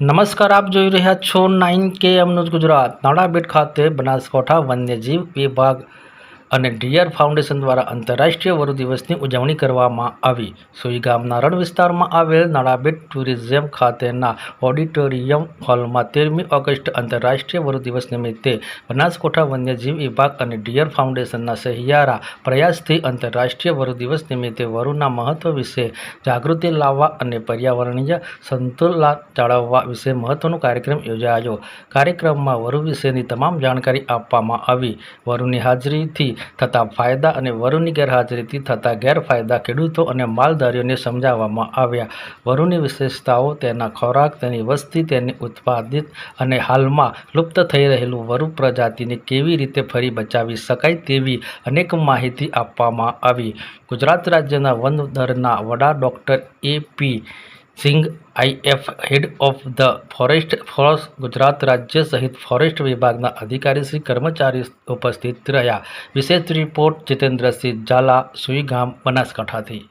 નમસ્કાર આપ જોઈ રહ્યા છો નાઇન કે એમનું ગુજરાત. નાણાબેટ ખાતે બનાસકાંઠા વન્યજીવ વિભાગ. અને ડિયર ફાઉન્ડેશન દ્વારા આંતરરાષ્ટ્રીય વરુ દિવસની ઉજવણી કરવામાં આવી. સુઈ ગામના રણ વિસ્તારમાં આવેલ નાણાબેટ ટુરિઝમ ખાતેના ઓડિટોરિયમ હોલમાં તેરમી ઓગસ્ટ આંતરરાષ્ટ્રીય વરુ દિવસ નિમિત્તે બનાસકોઠા વન્યજીવ વિભાગ અને ડિયર ફાઉન્ડેશનના સહિયારા પ્રયાસથી આંતરરાષ્ટ્રીય વરુ દિવસ નિમિત્તે વરુના મહત્વ વિશે જાગૃતિ લાવવા અને પર્યાવરણીય સંતુલન જાળવવા વિશે મહત્વનો કાર્યક્રમ યોજાયો. કાર્યક્રમમાં વરુ વિશેની તમામ જાણકારી આપવામાં આવી. વરુની હાજરીથી થતા ફાયદા અને વરુની ગેરહાજરીથી થતા ગેરફાયદા ખેડૂતો અને માલધારીઓને સમજાવવામાં આવ્યા. વરુની વિશેષતાઓ, તેના ખોરાક, તેની વસ્તી, તેની ઉત્પાદિત અને હાલમાં લુપ્ત થઈ રહેલું વરુ પ્રજાતિને કેવી રીતે ફરી બચાવી શકાય તેવી અનેક માહિતી આપવામાં આવી. ગુજરાત રાજ્યના વન દળના વડા doctor P Singh IF head of the forest force, Gujarat રાજ્ય સહિત ફોરેસ્ટ વિભાગના અધિકારી શ્રી કર્મચારી ઉપસ્થિત રહ્યા. વિશેષ રિપોર્ટ જીતેન્દ્રસિંહ ઝાલા, સુઈગામ, બનાસકાંઠાથી.